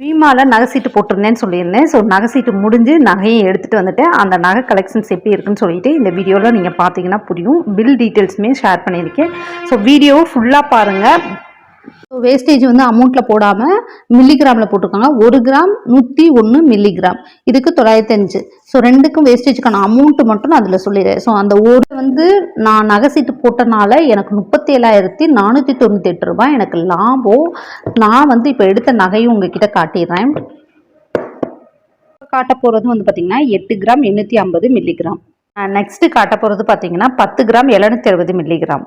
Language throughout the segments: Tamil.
பீமாவில் நகை சீட்டு போட்டிருந்தேன்னு சொல்லியிருந்தேன். ஸோ நகை சீட்டு முடிஞ்சு நகையை எடுத்துகிட்டு வந்துட்டேன் அந்த நகை கலெக்ஷன்ஸ் எப்படி இருக்குன்னு சொல்லிட்டு இந்த வீடியோவில் நீங்கள் பார்த்தீங்கன்னா புரியும். பில் டீட்டெயில்ஸுமே ஷேர் பண்ணியிருக்கேன். ஸோ வீடியோ ஃபுல்லாக பாருங்கள் வேஸ்டேஜ் வந்து அமௌண்ட்டில் போடாமல் மில்லிகிராமில் போட்டிருக்காங்க. ஒரு கிராம் நூற்றி ஒன்று மில்லிகிராம் இதுக்கு தொள்ளாயிரத்தி அஞ்சு. ஸோ ரெண்டுக்கும் வேஸ்டேஜுக்கான அமௌண்ட்டு மட்டும் நான் அதில் சொல்லிடுறேன். ஸோ அந்த ஒரு வந்து நான் நகை சீட்டு போட்டனால எனக்கு முப்பத்தி ஏழாயிரத்தி நானூற்றி தொண்ணூற்றி எட்டு ரூபாய் எனக்கு லாபம். நான் வந்து இப்போ எடுத்த நகையும் உங்ககிட்ட காட்டிடுறேன். காட்ட போகிறது வந்து பார்த்தீங்கன்னா எட்டு கிராம் எண்ணூற்றி ஐம்பது மில்லிகிராம் நெக்ஸ்ட்டு காட்ட போகிறது பார்த்தீங்கன்னா பத்து கிராம் எழுநூத்தி அறுபது milligram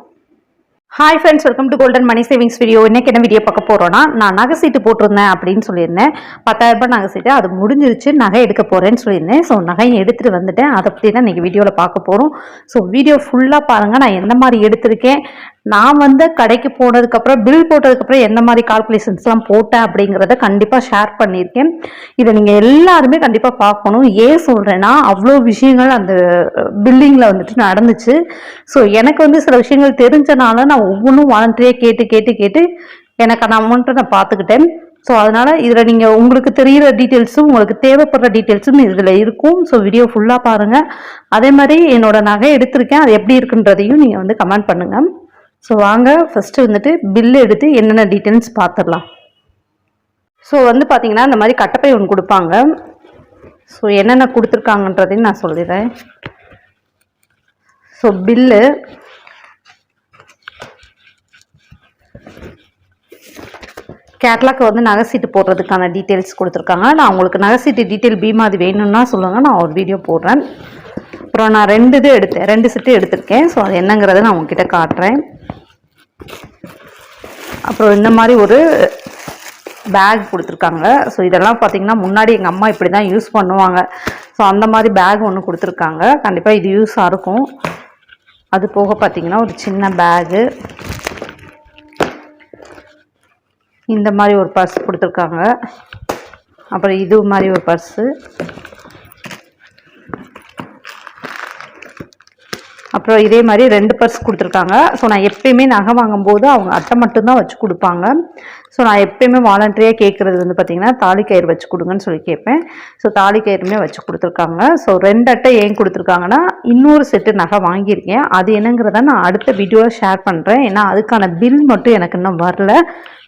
hi friends welcome to golden money savings video இன்னைக்கு என்ன வீடியோ பார்க்க போகிறோன்னா நான் நகை சீட்டு போட்டிருந்தேன் அப்படின்னு சொல்லியிருந்தேன். பத்தாயிரம் ரூபாய் நகை சீட்டு அது முடிஞ்சிருச்சு நகை எடுக்க போகிறேன்னு சொல்லியிருந்தேன். ஸோ நகையை எடுத்துகிட்டு வந்துட்டேன். அதை பற்றி தான் இன்றைக்கி வீடியோவில் பார்க்க போகிறோம் ஸோ வீடியோ ஃபுல்லாக பாருங்கள் நான் எந்த மாதிரி எடுத்திருக்கேன் நான் வந்து கடைக்கு போனதுக்கப்புறம் பில் போட்டதுக்கப்புறம் எந்த மாதிரி கால்குலேஷன்ஸ்லாம் போட்டேன் அப்படிங்கிறத கண்டிப்பாக ஷேர் பண்ணியிருக்கேன். இதை நீங்கள் எல்லாருமே கண்டிப்பாக பார்க்கணும். ஏன் சொல்கிறேன்னா அவ்வளோ விஷயங்கள் அந்த பில்டிங்கில் வந்துட்டு நடந்துச்சு. ஸோ எனக்கு வந்து சில விஷயங்கள் தெரிஞ்சனால நான் ஒவ்வொன்றும் வாலண்டரியாக கேட்டு கேட்டு கேட்டு எனக்கான அமௌண்ட்டை நான் பார்த்துக்கிட்டேன். ஸோ அதனால் இதில் நீங்கள் உங்களுக்கு தெரிகிற டீட்டெயில்ஸும் உங்களுக்கு தேவைப்படுற டீட்டெயில்ஸும் இதில் இருக்கும். ஸோ வீடியோ ஃபுல்லாக பாருங்கள் அதே மாதிரி என்னோடய நகை எடுத்திருக்கேன். அது எப்படி இருக்குன்றதையும் நீங்கள் வந்து கமெண்ட் பண்ணுங்கள் ஸோ வாங்க ஃபஸ்ட்டு வந்துட்டு பில்லு எடுத்து என்னென்ன டீட்டெயில்ஸ் பார்த்துடலாம் ஸோ வந்து பார்த்தீங்கன்னா இந்த மாதிரி கட்டப்பை ஒன்று கொடுப்பாங்க. ஸோ என்னென்ன கொடுத்துருக்காங்கன்றதையும் நான் சொல்லிடுறேன். ஸோ பில்லு கேட்லாக் வந்து நகை சீட்டு போடுறதுக்கான டீட்டெயில்ஸ் கொடுத்துருக்காங்க. நான் உங்களுக்கு நகை சீட்டு டீட்டெயில் பீமா அது வேணும்னா சொல்லுங்கள் நான் ஒரு வீடியோ போடுறேன். அப்புறம் நான் ரெண்டு இது எடுத்தேன். ரெண்டு செட்டு எடுத்திருக்கேன். ஸோ அது என்னங்கிறத நான் உங்ககிட்ட காட்டுறேன். அப்புறம் இந்த மாதிரி ஒரு பேக் கொடுத்துருக்காங்க. ஸோ இதெல்லாம் பார்த்தீங்கன்னா முன்னாடி எங்கள் அம்மா இப்படி தான் யூஸ் பண்ணுவாங்க. ஸோ அந்த மாதிரி பேக் ஒன்று கொடுத்துருக்காங்க. கண்டிப்பாக இது யூஸாக இருக்கும். அது போக பார்த்தீங்கன்னா ஒரு சின்ன பேகு இந்த மாதிரி ஒரு பர்ஸ் கொடுத்துருக்காங்க. அப்புறம் இது மாதிரி ஒரு பர்ஸு அப்புறம் இதே மாதிரி ரெண்டு பர்ஸ் கொடுத்துருக்காங்க. ஸோ நான் எப்பயுமே நகை வாங்கும்போது அவங்க அட்டை மட்டும்தான் வச்சு கொடுப்பாங்க. ஸோ நான் எப்பயுமே வாலண்டரியாக கேட்குறது வந்து பார்த்திங்கன்னா தாலி கயிறு வச்சு கொடுங்கன்னு சொல்லி கேட்பேன். ஸோ தாலி கயிறுமே வச்சு கொடுத்துருக்காங்க. ஸோ ரெண்டு அட்டை ஏன் கொடுத்துருக்காங்கன்னா இன்னொரு செட்டு நகை வாங்கியிருக்கேன். அது என்னங்கிறத நான் அடுத்த வீடியோவில் ஷேர் பண்ணுறேன் ஏன்னா அதுக்கான பில் மட்டும் எனக்கு இன்னும் வரல.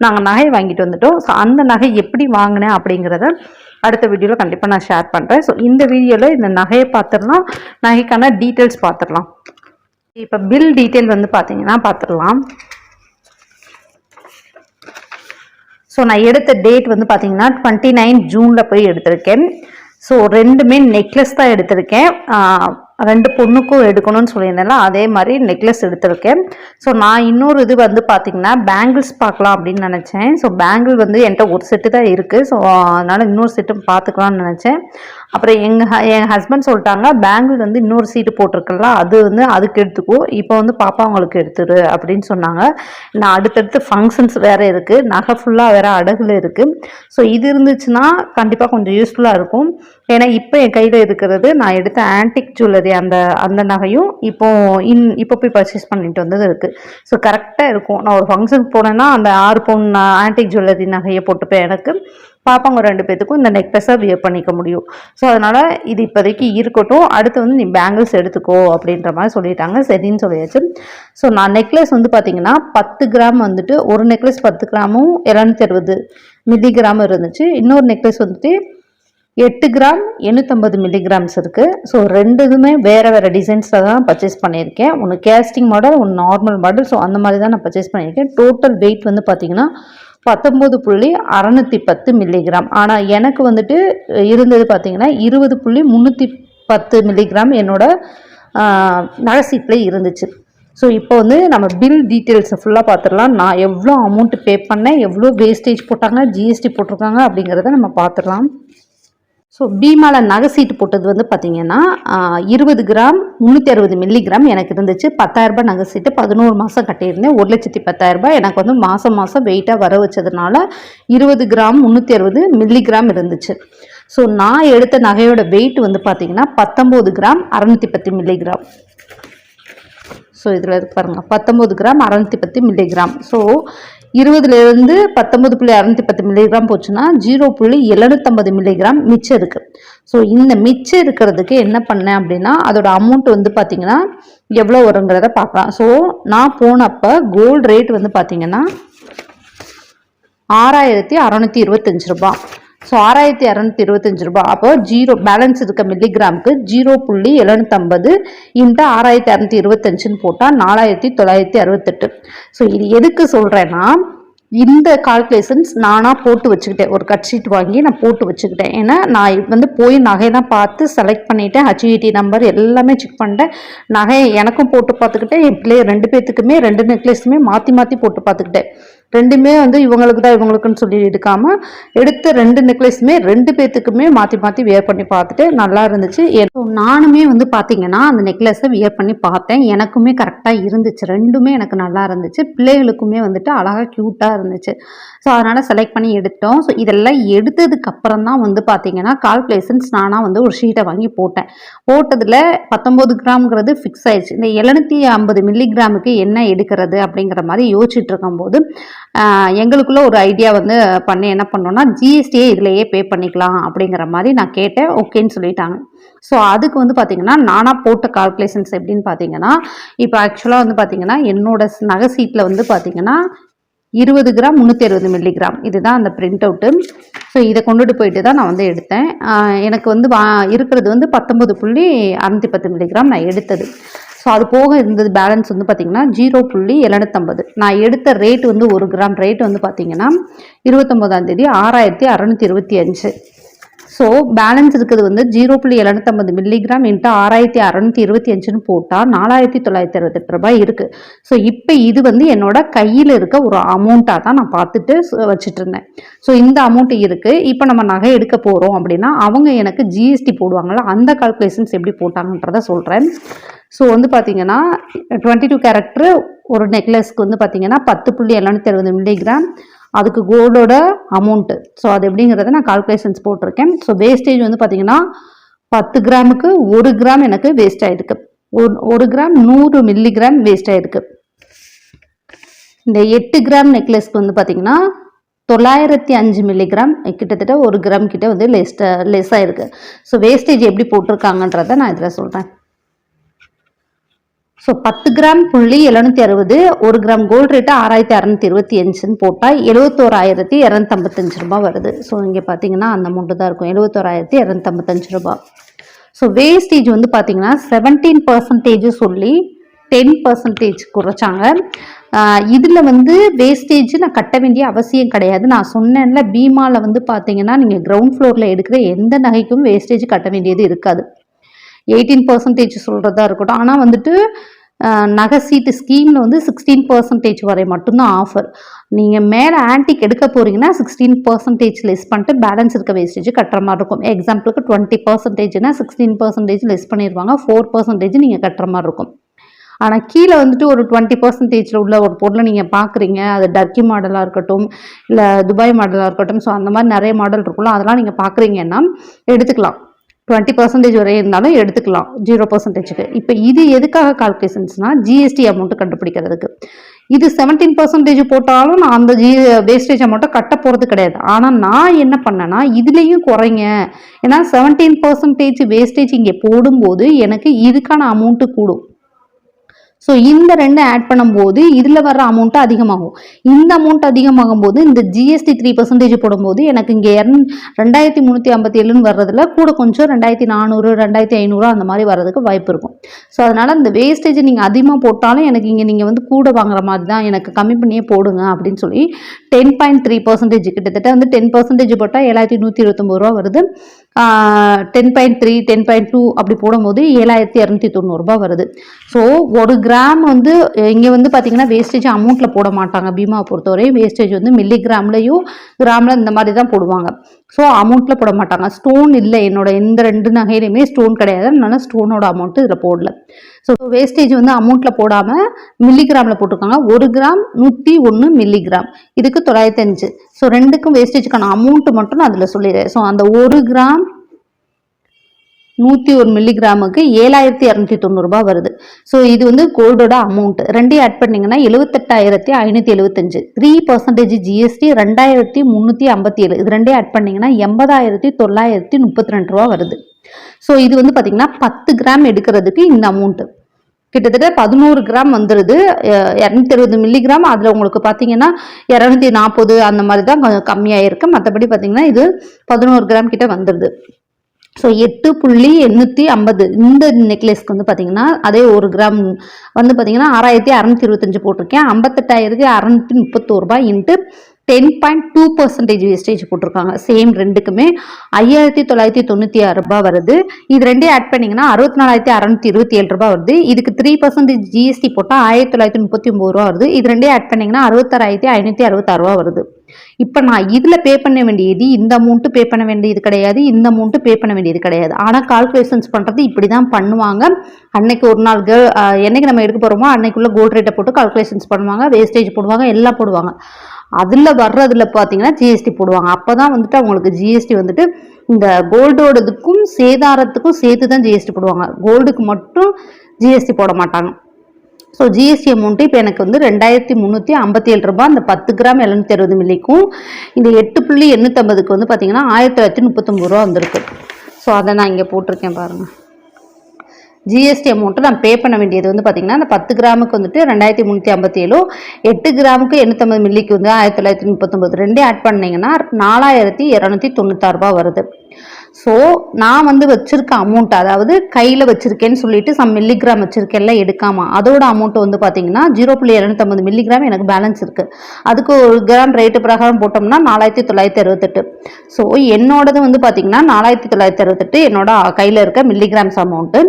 நாங்கள் நகை வாங்கிட்டு வந்துட்டோம். ஸோ அந்த நகை எப்படி வாங்கினேன் அப்படிங்கிறத அடுத்த வீடியோவில் கண்டிப்பாக நான் ஷேர் பண்ணுறேன் ஸோ இந்த வீடியோவில் இந்த நகையை பார்த்துடலாம். நகைக்கான டீட்டெயில்ஸ் பார்த்துடலாம். இப்போ பில் டீட்டெயில் வந்து பார்த்தீங்கன்னா பார்த்துடலாம் ஸோ நான் எடுத்த டேட் வந்து பார்த்தீங்கன்னா டுவெண்ட்டி நைன் ஜூனில் போய் எடுத்திருக்கேன். ஸோ ரெண்டுமே நெக்லஸ் தான் எடுத்திருக்கேன். ரெண்டு பொண்ணுக்கும் எடுக்கணும்னு சொல்லியிருந்தேன்ல அதே மாதிரி நெக்லஸ் எடுத்திருக்கேன். ஸோ நான் இன்னொரு இது வந்து பார்த்திங்கன்னா பேங்கிள்ஸ் பார்க்கலாம் அப்படின்னு நினச்சேன். ஸோ பேங்கிள் வந்து என்கிட்ட ஒரு செட்டு தான் இருக்குது ஸோ அதனால் இன்னொரு செட்டு பார்த்துக்கலாம்னு நினச்சேன். அப்புறம் எங்கள் என் ஹஸ்பண்ட் சொல்லிட்டாங்க பேங்கிள் வந்து இன்னொரு சீட்டு போட்டிருக்கல அது வந்து அதுக்கு எடுத்துக்கோ. இப்போ வந்து பாப்பா அவங்களுக்கு எடுத்துரு அப்படின்னு சொன்னாங்க. நான் அடுத்தடுத்து ஃபங்க்ஷன்ஸ் வேறு இருக்குது நகை ஃபுல்லாக வேறு அடகுல இருக்குது ஸோ இது இருந்துச்சுன்னா கண்டிப்பாக கொஞ்சம் யூஸ்ஃபுல்லாக இருக்கும். ஏன்னா இப்போ என் கையில் இருக்கிறது நான் எடுத்த ஆன்டிக் ஜுவல்லரி அந்த அந்த நகையும் இப்போ இன் இப்போ போய் பர்ச்சேஸ் பண்ணிட்டு வந்தது இருக்குது ஸோ கரெக்டாக இருக்கும். நான் ஒரு ஃபங்க்ஷனுக்கு போனேன்னா அந்த ஆறு பவுன் ஆன்டிக் ஜுவல்லரி நகையை போட்டுப்பேன் எனக்கு. பாப்பாங்க ரெண்டு பேத்துக்கும் இந்த நெக்லஸை வியர் பண்ணிக்க முடியும். ஸோ அதனால் இது இப்போதைக்கு இருக்கட்டும். அடுத்து வந்து நீ பேங்கிள்ஸ் எடுத்துக்கோ அப்படின்ற மாதிரி சொல்லிட்டாங்க. சரின்னு சொல்லியாச்சு. ஸோ நான் நெக்லஸ் வந்து பார்த்தீங்கன்னா பத்து கிராம் வந்துட்டு ஒரு நெக்லஸ் பத்து கிராமும் இரநூத்தி அறுபது மில்லி கிராம் இருந்துச்சு. இன்னொரு நெக்லஸ் வந்துட்டு எட்டு கிராம் எண்ணூற்றம்பது மில்லிகிராம்ஸ் இருக்குது ஸோ ரெண்டுதுமே வேறு வேறு டிசைன்ஸில் தான் பர்ச்சேஸ் பண்ணியிருக்கேன். ஒன்று கேஸ்டிங் மாடல் ஒன்று நார்மல் மாடல் ஸோ அந்த மாதிரி தான் நான் பர்ச்சேஸ் பண்ணியிருக்கேன். டோட்டல் வெயிட் வந்து பார்த்திங்கன்னா பத்தொம்போது புள்ளி அறநூற்றி பத்து மில்லிகிராம் ஆனால் எனக்கு வந்துட்டு இருந்தது பார்த்திங்கன்னா இருபது புள்ளி முந்நூற்றி பத்து மில்லிகிராம் என்னோட நகைசீட்டில் இருந்துச்சு. ஸோ இப்போ வந்து நம்ம பில் டீட்டெயில்ஸை ஃபுல்லாக பார்த்துடலாம் நான் எவ்வளோ அமௌண்ட் பே பண்ணேன் எவ்வளோ வேஸ்டேஜ் போட்டாங்க ஜிஎஸ்டி போட்டிருக்காங்க அப்படிங்கிறத நம்ம பார்த்துடலாம் ஸோ பீமால நகை சீட்டு போட்டது வந்து பார்த்தீங்கன்னா இருபது கிராம் முந்நூற்றி அறுபது மில்லிகிராம் எனக்கு இருந்துச்சு. பத்தாயிரரூபா நகை சீட்டு பதினோரு மாதம் கட்டியிருந்தேன். ஒரு லட்சத்தி பத்தாயிரரூபா எனக்கு வந்து மாதம் மாதம் வெயிட்டாக வர வச்சதுனால இருபது கிராம் முந்நூற்றி அறுபது மில்லிகிராம் இருந்துச்சு. ஸோ நான் எடுத்த நகையோட வெயிட் வந்து பார்த்தீங்கன்னா பத்தொம்போது கிராம் அறநூற்றி பத்து மில்லிகிராம் ஸோ இதில் பாருங்கள் பத்தொம்போது கிராம் அறநூற்றி பத்து மில்லிகிராம் ஸோ இருபதுலேருந்து பத்தொம்பது புள்ளி அறுநூத்தி பத்து மில்லிகிராம் போச்சுன்னா ஜீரோ புள்ளி எழுநூத்தம்பது மில்லிகிராம் மிச்சம் இருக்குது ஸோ இந்த மிச்சம் இருக்கிறதுக்கு என்ன பண்ணேன் அப்படின்னா அதோட அமௌண்ட் வந்து பார்த்தீங்கன்னா எவ்வளோ வருங்கிறத பார்க்கலாம். ஸோ நான் போனப்போ கோல்டு ரேட் வந்து பார்த்தீங்கன்னா ஆறாயிரத்தி அறநூற்றி இருபத்தஞ்சு ரூபாய். ஸோ ஆறாயிரத்தி இரநூத்தி இருபத்தஞ்சு ரூபாய். அப்போ ஜீரோ பேலன்ஸ் இருக்க மில்லிகிராமுக்கு ஜீரோ புள்ளி எழுநூத்தம்பது. இந்த ஆறாயிரத்தி இரநூத்தி இருபத்தஞ்சுன்னு போட்டால் நாலாயிரத்தி தொள்ளாயிரத்தி அறுபத்தெட்டு. ஸோ இது எதுக்கு சொல்கிறேன்னா இந்த கால்குலேஷன்ஸ் நானாக போட்டு வச்சுக்கிட்டேன். ஒரு கட் ஷீட் வாங்கி நான் போட்டு வச்சுக்கிட்டேன். ஏன்னா நான் வந்து போய் நகையெல்லாம் பார்த்து செலக்ட் பண்ணிவிட்டேன் ஹச்இடி நம்பர் எல்லாமே செக் பண்ணிட்டேன். நகை எனக்கும் போட்டு பார்த்துக்கிட்டேன். என் பிள்ளைய ரெண்டு பேர்த்துக்குமே ரெண்டு நெக்லஸுமே மாற்றி மாற்றி போட்டு பார்த்துக்கிட்டேன். ரெண்டுமே வந்து இவங்களுக்கு தான் இவங்களுக்குன்னு சொல்லி எடுக்காமல் எடுத்த ரெண்டு நெக்லஸுமே ரெண்டு பேர்த்துக்குமே மாற்றி மாற்றி வியர் பண்ணி பார்த்துட்டு நல்லா இருந்துச்சு. நானுமே வந்து பார்த்தீங்கன்னா அந்த நெக்லஸை வியர் பண்ணி பார்த்தேன். எனக்குமே கரெக்டாக இருந்துச்சு. ரெண்டுமே எனக்கு நல்லா இருந்துச்சு. பிள்ளைகளுக்குமே வந்துட்டு அழகாக க்யூட்டாக இருந்துச்சு. ஸோ அதனால் செலக்ட் பண்ணி எடுத்தோம் ஸோ இதெல்லாம் எடுத்ததுக்கு அப்புறம் தான் வந்து பார்த்தீங்கன்னா கால்குலேஷன்ஸ் நானாக வந்து ஒரு ஷீட்டை வாங்கி போட்டேன். போட்டதில் பத்தொம்போது கிராம்ங்கிறது ஃபிக்ஸ் ஆயிடுச்சு. இந்த எழுநூற்றி ஐம்பது மில்லிகிராமுக்கு என்ன எடுக்கிறது அப்படிங்கிற மாதிரி யோசிச்சுட்டு இருக்கும்போது எங்களுக்குள்ள ஒரு ஐடியா வந்து பண்ண என்ன பண்ணோம்னா ஜிஎஸ்டியே இதுலேயே பே பண்ணிக்கலாம் அப்படிங்கிற மாதிரி நான் கேட்டேன். ஓகேன்னு சொல்லிட்டாங்க. ஸோ அதுக்கு வந்து பார்த்திங்கன்னா நானாக போட்ட கால்குலேஷன்ஸ் எப்படின்னு பார்த்தீங்கன்னா இப்போ ஆக்சுவலாக வந்து பார்த்திங்கன்னா என்னோட நகை சீட்டில் வந்து பார்த்திங்கன்னா இருபது கிராம் முந்நூற்றி அறுபது மில்லிகிராம் இதுதான் அந்த பிரிண்ட் அவுட்டு ஸோ இதை கொண்டுட்டு போயிட்டு தான் நான் வந்து எடுத்தேன். எனக்கு வந்து வா இருக்கிறது வந்து பத்தொம்பது புள்ளி அறுநூத்தி பத்து மில்லிகிராம் நான் எடுத்தது. ஸோ அது போக இருந்தது பேலன்ஸ் வந்து பார்த்திங்கன்னா ஜீரோ புள்ளி எழுநூத்தம்பது. நான் எடுத்த ரேட் வந்து ஒரு கிராம் ரேட் வந்து பார்த்திங்கன்னா இருபத்தொம்போதாம் தேதி ஆறாயிரத்தி அறநூற்றி இருபத்தி அஞ்சு. ஸோ பேலன்ஸ் இருக்கிறது வந்து ஜீரோ புள்ளி எழுநூத்தம்பது மில்லிகிராம் இன்ட்டு ஆறாயிரத்தி அறநூற்றி இருபத்தி அஞ்சுன்னு போட்டால் நாலாயிரத்தி தொள்ளாயிரத்தி அறுபத்தெட்டு ரூபாய் இருக்குது ஸோ இப்போ இது வந்து என்னோட கையில் இருக்க ஒரு அமௌண்ட்டாக தான் நான் பார்த்துட்டு வச்சுட்டு இருந்தேன் ஸோ இந்த அமௌண்ட் இருக்குது இப்போ நம்ம நகை எடுக்க போகிறோம் அப்படின்னா அவங்க எனக்கு ஜிஎஸ்டி போடுவாங்களா அந்த கால்குலேஷன்ஸ் எப்படி போட்டாங்கன்றத சொல்கிறேன் ஸோ வந்து பார்த்தீங்கன்னா டுவெண்ட்டி டூ கேரக்டர் ஒரு நெக்லஸ்க்கு வந்து பார்த்தீங்கன்னா பத்து புள்ளி எழுநூத்தி அறுபது மில்லிகிராம் அதுக்கு கோல்டோட அமௌண்ட்டு ஸோ அது எப்படிங்கிறத நான் கால்குலேஷன்ஸ் போட்டிருக்கேன். ஸோ வேஸ்டேஜ் வந்து பார்த்தீங்கன்னா பத்து கிராமுக்கு ஒரு கிராம் எனக்கு வேஸ்ட் ஆகிருக்கு ஒரு கிராம் நூறு மில்லிகிராம் வேஸ்ட் ஆகிருக்கு இந்த எட்டு கிராம் நெக்லஸ்க்கு வந்து பார்த்தீங்கன்னா தொள்ளாயிரத்தி அஞ்சு மில்லிகிராம் கிட்டத்தட்ட ஒரு கிராம் கிட்டே வந்து லெஸ்ட்டாக லெஸ் ஆகிருக்கு ஸோ வேஸ்டேஜ் எப்படி போட்டிருக்காங்கன்றத நான் இதில் சொல்கிறேன் ஸோ பத்து கிராம் புள்ளி எழுநூத்தி அறுபது ஒரு கிராம் கோல்டு ரேட்டு ஆறாயிரத்தி அறநூத்தி இருபத்தி அஞ்சுன்னு போட்டால் எழுபத்தோராயிரத்தி இரநூத்தம்பத்தஞ்சு ரூபாய் வருது. ஸோ இங்கே பார்த்தீங்கன்னா அந்த அமௌண்ட்டு தான் இருக்கும். எழுபத்தோராயிரத்தி இரநூத்தம்பத்தஞ்சு ரூபா ஸோ வேஸ்டேஜ் வந்து பார்த்தீங்கன்னா செவன்டீன் பர்சன்டேஜ் சொல்லி டென் பர்சன்டேஜ் குறைச்சாங்க. இதில் வந்து வேஸ்டேஜ் நான் கட்ட வேண்டிய அவசியம் கிடையாது. நான் சொன்னேன்ல பீமாவில் வந்து பார்த்தீங்கன்னா நீங்கள் கிரவுண்ட் ஃப்ளோரில் எடுக்கிற எந்த நகைக்கும் வேஸ்டேஜ் கட்ட வேண்டியது இருக்காது. எயிட்டீன் பர்சன்டேஜ் சொல்கிறதா இருக்கட்டும். ஆனால் வந்துட்டு நகை சீட்டு ஸ்கீமில் வந்து சிக்ஸ்டீன் பர்சன்டேஜ் வரை மட்டும்தான் ஆஃபர் நீங்கள் மேலே ஆன்டிக் எடுக்க போகிறீங்கன்னா சிக்ஸ்டீன் பர்சன்டேஜ் லெஸ் பண்ணிட்டு பேலன்ஸ் இருக்க வேஸ்டேஜ் கட்டுற மாதிரி இருக்கும். எக்ஸாம்பிளுக்கு டுவெண்ட்டி பர்சன்டேஜ்னா சிக்ஸ்டீன் பர்சன்டேஜ் லெஸ் பண்ணிடுவாங்க ஃபோர் பர்சன்டேஜ் நீங்கள் கட்டுற மாதிரி இருக்கும். ஆனால் கீழே வந்துட்டு ஒரு டுவெண்ட்டி பர்சன்டேஜில் உள்ள ஒரு பொருளை நீங்கள் பார்க்குறீங்க அது டர்க்கி மாடலாக இருக்கட்டும் இல்லை துபாய் மாடலாக இருக்கட்டும். ஸோ அந்த மாதிரி நிறைய மாடல் இருக்கும்ல அதெல்லாம் நீங்கள் பார்க்குறீங்கன்னா எடுத்துக்கலாம். டுவெண்ட்டி பர்சன்டேஜ் வரை இருந்தாலும் எடுத்துக்கலாம் ஜீரோ பர்சன்டேஜுக்கு இப்போ இது எதுக்காக கால்குலேஷன்ஸ்னால் ஜிஎஸ்டி அமௌண்ட்டு கண்டுபிடிக்கிறதுக்கு. இது செவன்டீன் பர்சன்டேஜ் போட்டாலும் நான் அந்த ஜி வேஸ்டேஜ் அமௌண்ட்டை கட்ட போகிறது கிடையாது. ஆனால் நான் என்ன பண்ணேன்னா இதுலேயும் குறைங்க. ஏன்னா செவன்டீன் பர்சன்டேஜ் வேஸ்டேஜ் இங்கே போடும்போது எனக்கு இதுக்கான அமௌண்ட்டு கூடும். ஸோ இந்த ரெண்டு ஆட் பண்ணும்போது இதில் வர அமௌண்ட்டு அதிகமாகும். இந்த அமௌண்ட் அதிகமாகும் போது இந்த ஜிஎஸ்டி த்ரீ பர்சன்டேஜ் போடும்போது எனக்கு இங்கே இரந் ரெண்டாயிரத்தி முந்நூற்றி ஐம்பத்தி ஏழுன்னு வர்றதுல கூட கொஞ்சம் ரெண்டாயிரத்தி நானூறு ரெண்டாயிரத்தி ஐநூறு அந்த மாதிரி வர்றதுக்கு வாய்ப்பு இருக்கும். ஸோ அதனால் இந்த வேஸ்டேஜ் நீங்கள் அதிகமாக போட்டாலும் எனக்கு இங்கே நீங்கள் வந்து கூட வாங்குற மாதிரி தான் எனக்கு கம்மி பண்ணியே போடுங்க அப்படின்னு சொல்லி டென் பாயிண்ட் த்ரீ பர்சன்டேஜ் கிட்டத்தட்ட வந்து டென் பர்சன்டேஜ் போட்டால் ஏழாயிரத்தி நூற்றி இருபத்தொம்பது ரூபா வருது. Ten point three ten point two அப்படி போடும்போது ஏழாயிரத்தி இரநூத்தி தொண்ணூறுரூபா வருது. ஸோ ஒரு கிராம் கிராம் வந்து இங்கே வந்து பார்த்தீங்கன்னா வேஸ்டேஜ் அமௌண்ட்டில் போட மாட்டாங்க. பீமாவை பொறுத்தவரை வேஸ்டேஜ் வந்து மில்லிகிராம்லையும் கிராமில் இந்த மாதிரி தான் போடுவாங்க ஸோ அமௌண்ட்டில் போட மாட்டாங்க. ஸ்டோன் இல்லை. என்னோட எந்த ரெண்டு நகையிலையுமே ஸ்டோன் கிடையாது. அதனால ஸ்டோனோட அமௌண்ட்டு இதில் போடல. ஸோ வேஸ்டேஜ் வந்து அமௌண்ட்டில் போடாமல் மில்லிகிராமில் போட்டிருக்காங்க. ஒரு கிராம் நூற்றி ஒன்று மில்லிகிராம் இதுக்கு தொள்ளாயிரத்தஞ்சு ஸோ ரெண்டுக்கும் வேஸ்டேஜுக்கான அமௌண்ட்டு மட்டும் நான் அதில் சொல்லிடுறேன். ஸோ அந்த ஒரு கிராம் நூற்றி ஒரு மில்லிகிராமுக்கு ஏழாயிரத்தி இரநூத்தி தொண்ணூறுபா வருது. ஸோ இது வந்து கோல்டோட அமௌண்ட் ரெண்டையும் ஆட் பண்ணிங்கன்னா எழுபத்தெட்டாயிரத்தி ஐநூற்றி எழுபத்தஞ்சு த்ரீ பர்சன்டேஜ் ஜிஎஸ்டி ரெண்டாயிரத்தி முந்நூற்றி ஐம்பத்தி ஏழு. இது ரெண்டையும் ஆட் பண்ணிங்கன்னா எண்பதாயிரத்தி தொள்ளாயிரத்தி முப்பத்தி ரெண்டு ரூபா வருது. ஸோ இது வந்து பார்த்தீங்கன்னா பத்து கிராம் எடுக்கிறதுக்கு இந்த அமௌண்ட்டு கிட்டத்தட்ட பதினோரு கிராம் வந்துடுது இரநூத்தி அறுபது மில்லிகிராம். அதில் உங்களுக்கு பார்த்தீங்கன்னா இரநூத்தி நாற்பது அந்த மாதிரி தான் கொஞ்சம் கம்மியாக இருக்குது மற்றபடி பார்த்தீங்கன்னா இது பதினோரு கிராம் கிட்ட வந்துடுது ஸோ எட்டு புள்ளி எண்ணூற்றி ஐம்பது. இந்த நெக்லஸ்க்கு வந்து பார்த்தீங்கன்னா அதே ஒரு கிராம் வந்து பார்த்தீங்கன்னா ஆறாயிரத்தி அறநூற்றி இருபத்தஞ்சு போட்டிருக்கேன். ஐம்பத்தெட்டாயிரத்தி அறநூற்றி முப்பத்தோரு ரூபாய் into ten point two percentage wastage போட்டிருக்காங்க. சேம் ரெண்டுக்குமே. ஐயாயிரத்தி தொள்ளாயிரத்தி தொண்ணூற்றி ஆறு ரூபாய் வருது. இது ரெண்டே ஆட் பண்ணிங்கன்னா அறுபத்தி நாலாயிரத்தி அறநூற்றி இருபத்தி ஏழு ரூபாய் வருது. இதுக்கு த்ரீ பர்சன்டேஜ் ஜிஎஸ்டி போட்டால் ஆயிரத்தி தொள்ளாயிரத்தி முப்பத்தி ஒம்பது ரூபா வருது. இது ரெண்டே ஆட் பண்ணிங்கன்னா அறுபத்தாறாயிரத்தி ஐநூற்றி அறுபத்தாறு ரூபா வருது. இப்போ நான் இதில் பே பண்ண வேண்டியது இந்த அமௌண்ட்டு பே பண்ண வேண்டியது கிடையாது இந்த அமௌண்ட்டு பே பண்ண வேண்டியது கிடையாது. ஆனால் கால்குலேஷன்ஸ் பண்ணுறது இப்படி தான் பண்ணுவாங்க. அன்னைக்கு ஒரு நாள் கேர்ள் என்னைக்கு நம்ம எடுக்க போகிறோமோ அன்னைக்குள்ளே கோல்ட் ரேட்டை போட்டு கால்குலேஷன்ஸ் பண்ணுவாங்க வேஸ்டேஜ் போடுவாங்க எல்லாம் போடுவாங்க. அதில் வர்றதுல பார்த்தீங்கன்னா ஜிஎஸ்டி போடுவாங்க. அப்போ தான் வந்துட்டு அவங்களுக்கு ஜிஎஸ்டி வந்துட்டு இந்த கோல்டோடதுக்கும் சேதாரத்துக்கும் சேர்த்து தான் ஜிஎஸ்டி போடுவாங்க. கோல்டுக்கு மட்டும் ஜிஎஸ்டி போட மாட்டாங்க. ஸோ ஜிஎஸ்டி அமௌண்ட்டு இப்போ எனக்கு வந்து ரெண்டாயிரத்தி முந்நூற்றி ஐம்பத்தி ஏழு ரூபாய் அந்த பத்து கிராம் எழுநூத்தி அறுபது மில்லிக்கும் இந்த எட்டு புள்ளி எண்ணூற்றம்பதுக்கு வந்து பார்த்தீங்கன்னா ஆயிரத்தி தொள்ளாயிரத்தி முப்பத்தொம்பது ரூபா வந்திருக்கு. ஸோ அதை நான் இங்கே போட்டிருக்கேன் பாருங்கள் ஜிஎஸ்டி அமௌண்ட்டு நான் பே பண்ண வேண்டியது வந்து பார்த்தீங்கன்னா அந்த பத்து கிராமுக்கு வந்துட்டு ரெண்டாயிரத்தி முந்நூற்றி ஐம்பத்தி ஏழு எட்டு கிராமுக்கு எண்ணூற்றம்பது மில்லிக்கு வந்து ஆயிரத்தி தொள்ளாயிரத்தி முப்பத்தொம்பது ரெண்டே ஆட் பண்ணிங்கன்னா நாலாயிரத்தி இரநூத்தி தொண்ணூத்தாறு வருது. ஸோ நான் வந்து வச்சுருக்க அமௌண்ட் அதாவது கையில் வச்சுருக்கேன்னு சொல்லிட்டு சம் மில்லிகிராம் வச்சுருக்கேன்ல எடுக்காமல் அதோட அமௌண்ட் வந்து பார்த்தீங்கன்னா ஜீரோ புள்ளி இரநூத்தம்பது மில்லிகிராம் எனக்கு பேலன்ஸ் இருக்குது அதுக்கு ஒரு கிராம் ரேட்டு பிரகாரம் போட்டோம்னா நாலாயிரத்தி தொள்ளாயிரத்தி அறுபத்தெட்டு. ஸோ என்னோடது வந்து பார்த்தீங்கன்னா நாலாயிரத்தி தொள்ளாயிரத்தி அறுபத்தெட்டு என்னோட கையில் இருக்க மில்லிகிராம்ஸ் அமௌண்ட்டு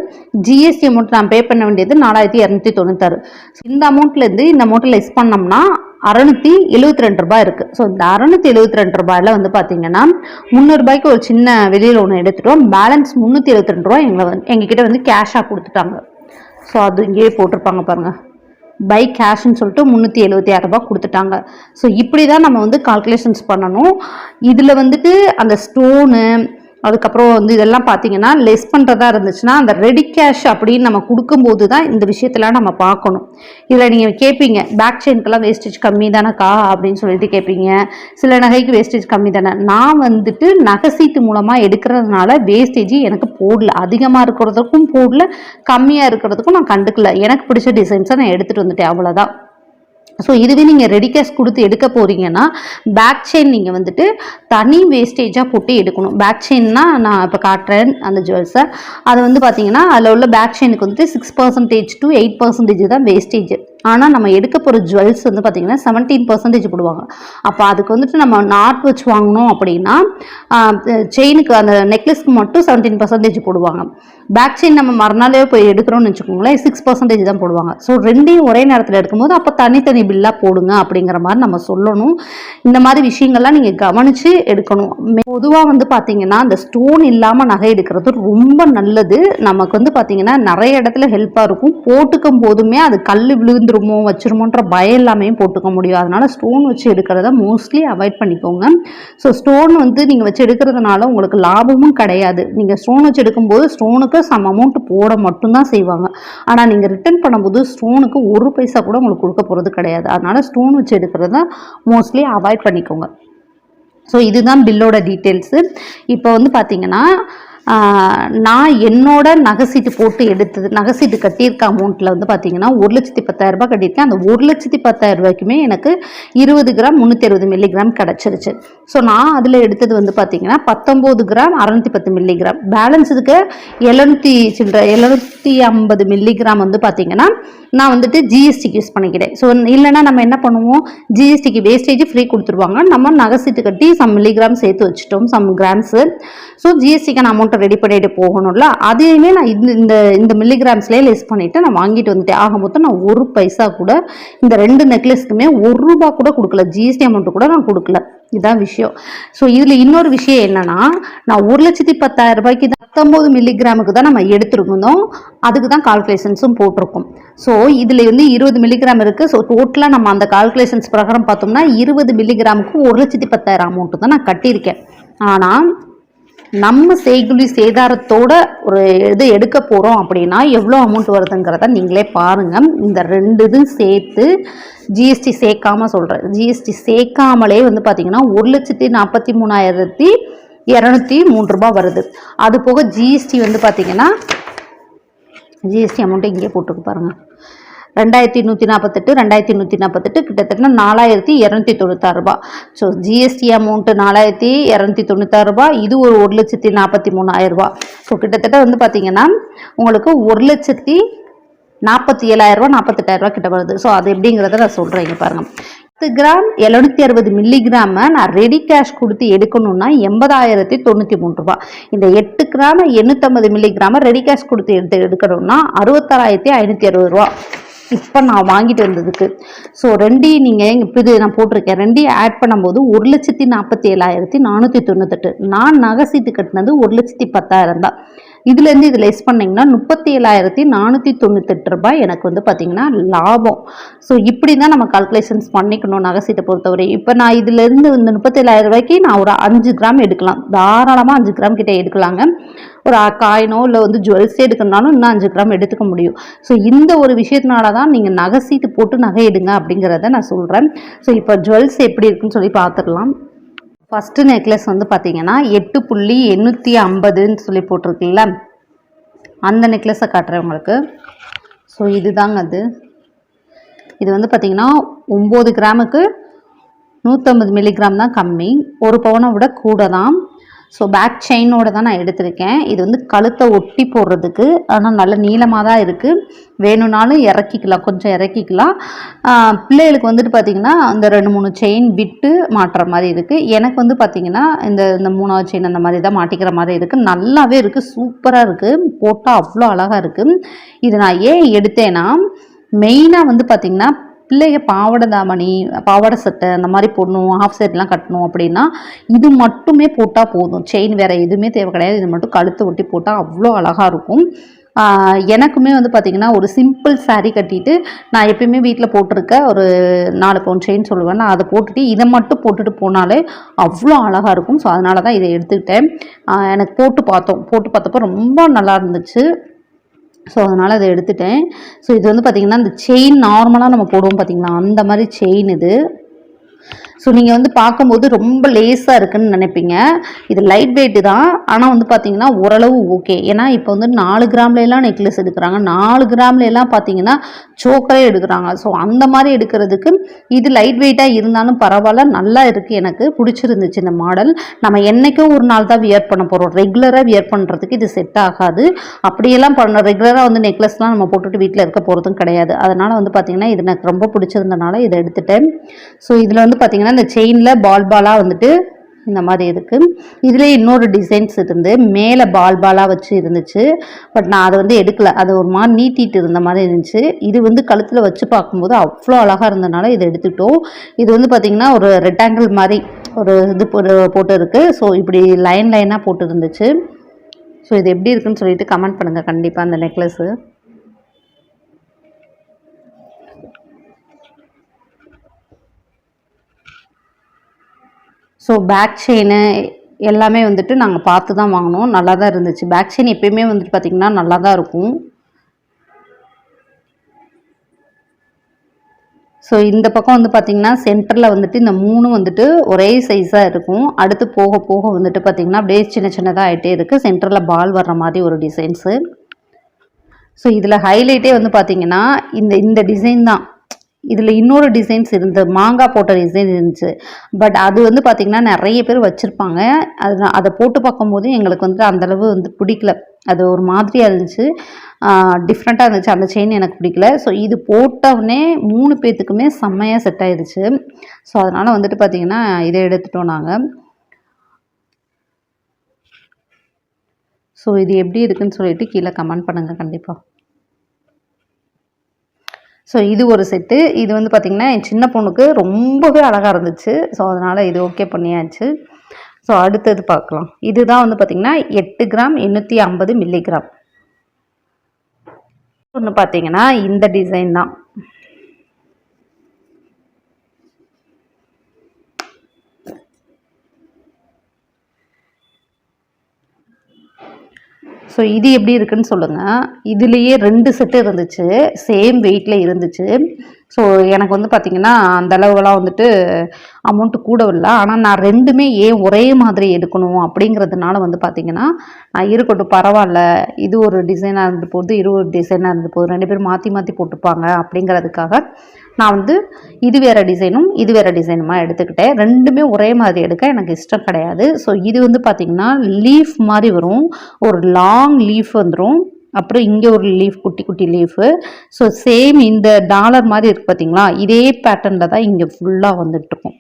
ஜிஎஸ்டி அமௌண்ட் நான் பே பண்ண வேண்டியது நாலாயிரத்தி இரநூத்தி தொண்ணூத்தாறு. இந்த அமௌண்ட்லேருந்து இந்த அமௌண்ட்டை லெஸ் பண்ணோம்னா அறநூற்றி எழுபத்தி ரெண்டு ரூபாய் இருக்குது ஸோ இந்த அறநூற்றி எழுபத்தி ரெண்டு ரூபாயில் வந்து பார்த்தீங்கன்னா முந்நூறுபாய்க்கு ஒரு சின்ன வெளியில் ஒன்று எடுத்துட்டோம். பேலன்ஸ் முந்நூற்றி எழுபத்தி ரெண்டு ரூபா எங்களை வந்து எங்ககிட்ட வந்து கேஷாக கொடுத்துட்டாங்க. ஸோ அது இங்கேயே போட்டிருப்பாங்க பாருங்கள் பை கேஷ்னு சொல்லிட்டு முந்நூற்றி எழுபத்தி ஆறு ரூபாய் கொடுத்துட்டாங்க. ஸோ இப்படி தான் நம்ம வந்து கால்குலேஷன்ஸ் பண்ணணும். இதில் வந்துட்டு அந்த ஸ்டோனு அதுக்கப்புறம் வந்து இதெல்லாம் பார்த்தீங்கன்னா லெஸ் பண்ணுறதா இருந்துச்சுன்னா அந்த ரெடி கேஷ் அப்படின்னு நம்ம கொடுக்கும்போது தான் இந்த விஷயத்தெல்லாம் நம்ம பார்க்கணும். இதில் நீங்கள் கேட்பீங்க பேக் செயின்க்கெல்லாம் வேஸ்டேஜ் கம்மி தானேக்கா அப்படின்னு சொல்லிட்டு கேட்பீங்க சில நகைக்கு வேஸ்டேஜ் கம்மி தானே. நான் வந்துட்டு நகை சீட்டு மூலமாக எடுக்கிறதுனால வேஸ்டேஜ் எனக்கு போடல. அதிகமாக இருக்கிறதுக்கும் போடல கம்மியாக இருக்கிறதுக்கும் நான் கண்டுக்கல. எனக்கு பிடிச்ச டிசைன்ஸை நான் எடுத்துகிட்டு வந்துட்டேன் அவ்வளோதான் ஸோ இதுவே நீங்கள் ரெடி கேஷ் கொடுத்து எடுக்க போகிறீங்கன்னா பேக் செயின் நீங்கள் வந்துட்டு தனி வேஸ்டேஜாக போட்டு எடுக்கணும். பேக் செயின்னா நான் இப்போ காட்டுறேன் அந்த ஜுவல்ஸை அதை வந்து பார்த்தீங்கன்னா அதில் உள்ள பேக் செயினுக்கு வந்துட்டு six percentage to eight percentage தான் வேஸ்டேஜ் ஆனால் நம்ம எடுக்க போகிற ஜுவல்ஸ் வந்து பார்த்திங்கன்னா செவன்டீன் பர்சன்டேஜ் போடுவாங்க. அப்போ அதுக்கு வந்துட்டு நம்ம நாட் வச்சு வாங்கினோம் அப்படின்னா செயினுக்கு அந்த நெக்லஸ்க்கு மட்டும் செவன்டீன் பர்சன்டேஜ் போடுவாங்க. பேக் செயின் நம்ம மறுநாளே போய் எடுக்கிறோம்னு வச்சுக்கோங்களேன் சிக்ஸ் பர்சன்டேஜ் தான் போடுவாங்க. ஸோ ரெண்டையும் ஒரே நேரத்தில் எடுக்கும்போது அப்போ தனித்தனி பில்லாக போடுங்க அப்படிங்கிற மாதிரி நம்ம சொல்லணும். இந்த மாதிரி விஷயங்கள்லாம் நீங்கள் கவனித்து எடுக்கணும். பொதுவாக வந்து பார்த்தீங்கன்னா அந்த ஸ்டோன் இல்லாமல் நகை எடுக்கிறது ரொம்ப நல்லது. நமக்கு வந்து பார்த்தீங்கன்னா நிறைய இடத்துல ஹெல்ப்பாக இருக்கும். போட்டுக்கும் போதுமே அது கல் விழுந்து விழுந்துருமோ வச்சிருமோன்ற பயம் எல்லாமே போட்டுக்க முடியும். அதனால் ஸ்டோன் வச்சு எடுக்கிறத மோஸ்ட்லி அவாய்ட் பண்ணிக்கோங்க. ஸோ ஸ்டோன் வந்து நீங்கள் வச்சு எடுக்கிறதுனால உங்களுக்கு லாபமும் கிடையாது. நீங்கள் ஸ்டோன் வச்சு எடுக்கும்போது ஸ்டோனுக்கு சம் அமௌண்ட் போட மட்டும்தான் செய்வாங்க. ஆனால் நீங்கள் ரிட்டர்ன் பண்ணும்போது ஸ்டோனுக்கு ஒரு பைசா கூட உங்களுக்கு கொடுக்க போகிறது கிடையாது. அதனால் ஸ்டோன் வச்சு எடுக்கிறத மோஸ்ட்லி அவாய்ட் பண்ணிக்கோங்க. ஸோ இதுதான் பில்லோட டீட்டெயில்ஸு இப்போ வந்து பார்த்தீங்கன்னா நான் என்னோட நகைசீட்டு போட்டு எடுத்தது நகைசீட்டு கட்டியிருக்க அமௌண்ட்டில் வந்து பார்த்தீங்கன்னா ஒரு லட்சத்தி பத்தாயிரம் ரூபாய் கட்டியிருக்கேன். அந்த ஒரு லட்சத்தி பத்தாயிரம் ரூபாய்க்குமே எனக்கு இருபது கிராம் முந்நூற்றி அறுபது மில்லிகிராம் கிடச்சிருச்சு. ஸோ நான் அதில் எடுத்தது வந்து பார்த்தீங்கன்னா பத்தொம்போது கிராம் அறநூற்றி பத்து மில்லிகிராம் பேலன்ஸ் இதுக்கு எழுநூற்றி சில்லற எழுநூற்றி ஐம்பது மில்லிகிராம் வந்து பார்த்தீங்கன்னா நான் வந்துட்டு ஜிஎஸ்டிக்கு யூஸ் பண்ணிக்கிறேன். ஸோ இல்லைன்னா நம்ம என்ன பண்ணுவோம்? ஜிஎஸ்டிக்கு வேஸ்டேஜ் ஃப்ரீ கொடுத்துருவாங்க. நம்ம நகை சீட்டு கட்டி சம் மில்லிகிராம் சேர்த்து வச்சுட்டோம் சம் கிராம்ஸு ஸோ ஜிஎஸ்டிக்கான அமௌண்ட் போட்டு ரெடி பண்ணிட்டு போகணும்ல அதையுமே நான் இந்த இந்த இந்த மில்லிகிராம்ஸ்லேயே லெஸ் பண்ணிவிட்டு நான் வாங்கிட்டு வந்துட்டேன். ஆக மொத்தம் நான் ஒரு பைசா கூட இந்த ரெண்டு நெக்லஸ்க்குமே ஒரு ரூபா கூட கொடுக்கல. ஜிஎஸ்டி அமௌண்ட்டு கூட நான் கொடுக்கல. இதான் விஷயம். ஸோ இதில் இன்னொரு விஷயம் என்னன்னா நான் ஒரு லட்சத்தி பத்தாயிரம் ரூபாய்க்கு பத்தொம்போது மில்லிகிராமுக்கு தான் நம்ம எடுத்துருந்தோம். அதுக்கு தான் கால்குலேஷன்ஸும் போட்டிருக்கோம். ஸோ இதில் வந்து இருபது மில்லிகிராம் இருக்குது ஸோ டோட்டலாக நம்ம அந்த கால்குலேஷன்ஸ் பிரகாரம் பார்த்தோம்னா இருபது மில்லிகிராமுக்கு ஒரு லட்சத்தி பத்தாயிரம் அமௌண்ட்டு தான் நான் கட்டியிருக்கேன். ஆனால் நம்ம செய்குலி சேதாரத்தோட ஒரு இது எடுக்க போகிறோம் அப்படின்னா எவ்வளோ அமௌண்ட் வருதுங்கிறத நீங்களே பாருங்கள் இந்த ரெண்டு இதுவும் சேர்த்து ஜிஎஸ்டி சேர்க்காமல் சொல்கிறேன் ஜிஎஸ்டி சேர்க்காமலே வந்து பார்த்திங்கன்னா ஒரு லட்சத்தி நாற்பத்தி மூணாயிரத்தி இரநூத்தி மூணு ரூபாய் வருது. அது போக ஜிஎஸ்டி வந்து பார்த்திங்கன்னா ஜிஎஸ்டி அமௌண்ட்டை இங்கே போட்டுக்கு பாருங்கள் ரெண்டாயிரத்தி நூற்றி நாற்பத்தெட்டு ரெண்டாயிரத்தி நூற்றி நாற்பத்தெட்டு கிட்டத்தட்ட நாலாயிரத்தி இரநூத்தி தொண்ணூத்தாறு ஸோ ஜிஎஸ்டி அமௌண்ட்டு நாலாயிரத்தி இரநூத்தி தொண்ணூத்தாறு இது ஒரு ஒரு லட்சத்தி நாற்பத்தி மூணாயிரரூபா ஸோ கிட்டத்தட்ட வந்து பார்த்தீங்கன்னா உங்களுக்கு ஒரு லட்சத்தி நாற்பத்தி ஏழாயிரரூபா நாற்பத்தெட்டாயிரரூபா கிட்ட வருது. ஸோ அது எப்படிங்கிறத நான் சொல்கிறேன் பாருங்கள் பத்து கிராம் எழுநூத்தி அறுபது மில்லிகிராமை நான் ரெடி கேஷ் கொடுத்து எடுக்கணும்னா எண்பதாயிரத்தி தொண்ணூற்றி மூணு ரூபா இந்த எட்டு கிராம் எண்ணூற்றம்பது மில்லிகிராமை ரெடி கேஷ் கொடுத்து எடுத்து எடுக்கணும்னா அறுபத்தாறாயிரத்தி ஐநூற்றி அறுபது ரூபா இப்போ நான் வாங்கிட்டு வந்ததுக்கு. ஸோ ரெண்டையும் நீங்கள் இப்போ இது நான் போட்டிருக்கேன். ரெண்டையும் ஆட் பண்ணும்போது ஒரு லட்சத்தி நாற்பத்தி ஏழாயிரத்தி நானூற்றி தொண்ணூத்தெட்டு. நான் நகை சீட்டு கட்டினது ஒரு லட்சத்தி பத்தாயிரம் தான். இதுலேருந்து இது லெஸ் பண்ணிங்கன்னா முப்பத்தி ஏழாயிரத்தி நானூற்றி தொண்ணூத்தெட்டு ரூபாய் எனக்கு வந்து பார்த்திங்கன்னா லாபம். ஸோ இப்படி தான் நம்ம கால்குலேஷன்ஸ் பண்ணிக்கணும் நகை சீட்டை பொறுத்தவரை. இப்போ நான் இதுலேருந்து இந்த முப்பத்தேழாயிரம் ரூபாய்க்கு நான் ஒரு அஞ்சு கிராம் எடுக்கலாம். தாராளமாக அஞ்சு கிராம் கிட்டே எடுக்கலாங்க. ஒரு காயினோ இல்லை வந்து ஜுவல்ஸே எடுக்கணும்னாலும் இன்னும் அஞ்சு கிராம் எடுத்துக்க முடியும். ஸோ இந்த ஒரு விஷயத்தினால தான் நீங்கள் நகை சீட்டு போட்டு நகை எடுங்க அப்படிங்கிறத நான் சொல்கிறேன் ஸோ இப்போ ஜுவல்ஸ் எப்படி இருக்குன்னு சொல்லி பார்த்துடலாம் ஃபஸ்ட்டு நெக்லஸ் வந்து பார்த்திங்கன்னா எட்டு புள்ளி எண்ணூற்றி ஐம்பதுன்னு சொல்லி போட்டிருக்குல்ல அந்த நெக்லஸை காட்டுறேன் உங்களுக்கு. ஸோ இதுதாங்க அது. இது வந்து பார்த்திங்கன்னா ஒம்பது கிராமுக்கு நூற்றம்பது மில்லிகிராம் தான் கம்மி. ஒரு பவுனை விட கூட தான். ஸோ பேக் செயினோட தான் நான் எடுத்திருக்கேன். இது வந்து கழுத்தை ஒட்டி போடுறதுக்கு ஆனால் நல்ல நீளமாக தான் இருக்குது வேணும்னாலும் இறக்கிக்கலாம் கொஞ்சம் இறக்கிக்கலாம். பிள்ளைகளுக்கு வந்துட்டு பார்த்திங்கன்னா அந்த ரெண்டு மூணு செயின் விட்டு மாட்டுற மாதிரி இருக்குது எனக்கு வந்து பார்த்திங்கன்னா இந்த இந்த மூணாவது செயின் அந்த மாதிரி தான் மாட்டிக்கிற மாதிரி இருக்குது நல்லாவே இருக்குது சூப்பராக இருக்குது போட்டால் அவ்வளோ அழகாக இருக்குது இது நான் ஏன் எடுத்தேன்னா மெயினாக வந்து பார்த்திங்கன்னா பிள்ளைங்க பாவாடை தாமணி பாவாடை சட்டை அந்த மாதிரி போடணும் ஹாஃப் செட்லாம் கட்டணும் அப்படின்னா இது மட்டுமே போட்டால் போதும். செயின் வேறு எதுவுமே தேவை கிடையாது. இது மட்டும் கழுத்து ஒட்டி போட்டால் அவ்வளோ அழகாக இருக்கும். எனக்குமே வந்து பார்த்திங்கன்னா ஒரு சிம்பிள் சாரீ கட்டிட்டு நான் எப்பயுமே வீட்டில் போட்டிருக்க ஒரு நாலு பவுன் செயின் சொல்லுவேன். நான் அதை போட்டுட்டு இதை மட்டும் போட்டுட்டு போனாலே அவ்வளோ அழகாக இருக்கும். ஸோ அதனால தான் இதை எடுத்துக்கிட்டேன். எனக்கு போட்டு பார்த்தோம். போட்டு பார்த்தப்போ ரொம்ப நல்லா இருந்துச்சு. ஸோ அதனால் அதை எடுத்துட்டேன். ஸோ இது வந்து பார்த்திங்கன்னா இந்த செயின் நார்மலாக நம்ம போடுவோம் பார்த்திங்களா அந்த மாதிரி செயின் இது. ஸோ நீங்கள் வந்து பார்க்கும்போது ரொம்ப லேஸாக இருக்குன்னு நினைப்பீங்க. இது லைட் வெயிட்டு தான். ஆனால் வந்து பார்த்தீங்கன்னா ஓரளவு ஓகே ஏன்னா இப்போ வந்து நாலு கிராம்லலாம் நெக்லஸ் எடுக்கிறாங்க. நாலு கிராம்லலாம் பார்த்தீங்கன்னா சோக்கரே எடுக்கிறாங்க. ஸோ அந்த மாதிரி எடுக்கிறதுக்கு இது லைட் வெயிட்டாக இருந்தாலும் பரவாயில்ல. நல்லா இருக்குது எனக்கு. பிடிச்சிருந்துச்சு இந்த மாடல் நம்ம என்னைக்கும் ஒரு நாள் தான் வியர் பண்ண போகிறோம் ரெகுலராக வியர் பண்ணுறதுக்கு இது செட் ஆகாது. அப்படியெல்லாம் பண்ண ரெகுலராக வந்து நெக்லஸ்லாம் நம்ம போட்டுட்டு வீட்டில் இருக்க போகிறதும் கிடையாது. அதனால் வந்து பார்த்திங்கன்னா இது எனக்கு ரொம்ப பிடிச்சிருந்தனால இதை எடுத்துட்டேன். ஸோ இதில் வந்து பார்த்திங்கன்னா இந்த செயினில் பால் பாலாக வந்துட்டு இந்த மாதிரி இருக்குது இதுலேயே இன்னொரு டிசைன்ஸ் இருந்து மேலே பால் பாலாக வச்சு இருந்துச்சு. பட் நான் அதை வந்து எடுக்கலை. அது ஒரு மாதிரி நீட்டிட்டு இருந்த மாதிரி இருந்துச்சு. இது வந்து கழுத்தில் வச்சு பார்க்கும்போது அவ்வளோ அழகாக இருந்தனால இதை எடுத்துட்டோம். இது வந்து பார்த்திங்கன்னா ஒரு ரெக்டாங்கிள் மாதிரி ஒரு இது போட்டு போட்டு இருக்குது ஸோ இப்படி லைன் லைனாக போட்டு இருந்துச்சு. ஸோ இது எப்படி இருக்குன்னு சொல்லிட்டு கமெண்ட் பண்ணுங்கள் கண்டிப்பாக அந்த நெக்லஸ்ஸு ஸோ பேக் செயினு எல்லாமே வந்துட்டு நாங்கள் பார்த்து தான் வாங்கினோம். நல்லா தான் இருந்துச்சு. பேக் செயின் எப்பயுமே வந்துட்டு பார்த்திங்கன்னா நல்லா தான் இருக்கும். ஸோ இந்த பக்கம் வந்து பார்த்திங்கன்னா சென்டரில் வந்துட்டு இந்த மூணு வந்துட்டு ஒரே சைஸாக இருக்கும். அடுத்து போக போக வந்துட்டு பார்த்திங்கன்னா அப்படியே சின்ன சின்னதாக ஆகிட்டே இருக்குது சென்டரில் பால் வர்ற மாதிரி ஒரு டிசைன்ஸு ஸோ இதில் ஹைலைட்டே வந்து பார்த்திங்கன்னா இந்த இந்த டிசைன் தான். இதில் இன்னொரு டிசைன்ஸ் இருந்து மாங்காய் போட்ட டிசைன் இருந்துச்சு. பட் அது வந்து பார்த்திங்கன்னா நிறைய பேர் வச்சுருப்பாங்க. அது நான் அதை போட்டு பார்க்கும்போது எங்களுக்கு வந்து அந்தளவு வந்து பிடிக்கல. அது ஒரு மாதிரியாக இருந்துச்சு. டிஃப்ரெண்ட்டாக இருந்துச்சு. அந்த செயின் எனக்கு பிடிக்கல. ஸோ இது போட்டவுடனே மூணு பேர்த்துக்குமே செம்மையாக செட் ஆயிடுச்சு. ஸோ அதனால் வந்துட்டு பார்த்திங்கன்னா இதை எடுத்துட்டோம் நாங்கள் ஸோ இது எப்படி இருக்குன்னு சொல்லிட்டு கீழே கமெண்ட் பண்ணுங்கள் கண்டிப்பாக ஸோ இது ஒரு செட்டு இது வந்து பார்த்திங்கன்னா என் சின்ன பொண்ணுக்கு ரொம்பவே அழகாக இருந்துச்சு. ஸோ அதனால் இது ஓகே பண்ணியாச்சு. ஸோ அடுத்தது பார்க்கலாம். இதுதான் வந்து பார்த்திங்கன்னா எட்டு கிராம் எண்ணூற்றி ஐம்பது மில்லிகிராம் ஒன்று பார்த்தீங்கன்னா இந்த டிசைன் தான். ஸோ இது எப்படி இருக்குன்னு சொல்லுங்கள் இதுலேயே ரெண்டு செட்டு இருந்துச்சு. சேம் வெயிட்டில் இருந்துச்சு. ஸோ எனக்கு வந்து பார்த்திங்கன்னா அந்தளவுலாம் வந்துட்டு அமௌண்ட்டு கூட இல்லை. ஆனால் நான் ரெண்டுமே ஏன் ஒரே மாதிரி எடுக்கணும் அப்படிங்கிறதுனால வந்து பார்த்திங்கன்னா நான் இருக்கட்டும் பரவாயில்ல. இது ஒரு டிசைனாக இருந்து போகுது இது ஒரு டிசைனாக இருந்து போகுது. ரெண்டு பேரும் மாற்றி மாற்றி போட்டுப்பாங்க அப்படிங்கிறதுக்காக நான் வந்து இது வேறு டிசைனும் இது வேறு டிசைனுமா எடுத்துக்கிட்டேன். ரெண்டுமே ஒரே மாதிரி எடுக்க எனக்கு இஷ்டம் கிடையாது. ஸோ இது வந்து பார்த்திங்கன்னா லீஃப் மாதிரி வரும். ஒரு லாங் லீஃப் வந்துடும் அப்புறம் இங்கே ஒரு லீஃப் குட்டி குட்டி லீஃபு ஸோ சேம் இந்த டாலர் மாதிரி இருக்குது பார்த்தீங்களா? இதே பேட்டர்னில் தான் இங்கே ஃபுல்லாக வந்துட்டுருக்கும்.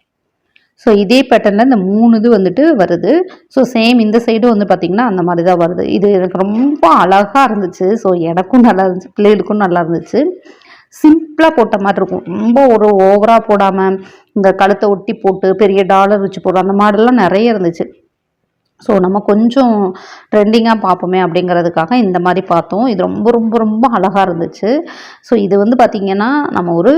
ஸோ இதே பேட்டர்னில் இந்த மூணு இது வந்துட்டு வருது. ஸோ சேம் இந்த சைடும் வந்து பார்த்திங்கன்னா அந்த மாதிரி தான் வருது. இது எனக்கு ரொம்ப அழகாக இருந்துச்சு. ஸோ எனக்கும் நல்லா இருந்துச்சு. பிள்ளைகளுக்கும் நல்லா இருந்துச்சு. சிம்பிளாக போட்ட மாதிரி இருக்கும். ரொம்ப ஒரு ஓவராக போடாமல் இந்த கழுத்தை ஒட்டி போட்டு பெரிய டாலர் வச்சு போடுற அந்த மாதிரிலாம் நிறைய இருந்துச்சு. ஸோ நம்ம கொஞ்சம் ட்ரெண்டிங்காக பார்ப்போமே அப்படிங்கிறதுக்காக இந்த மாதிரி பார்த்தோம். இது ரொம்ப ரொம்ப ரொம்ப அழகாக இருந்துச்சு. ஸோ இது வந்து பார்த்திங்கன்னா நம்ம ஒரு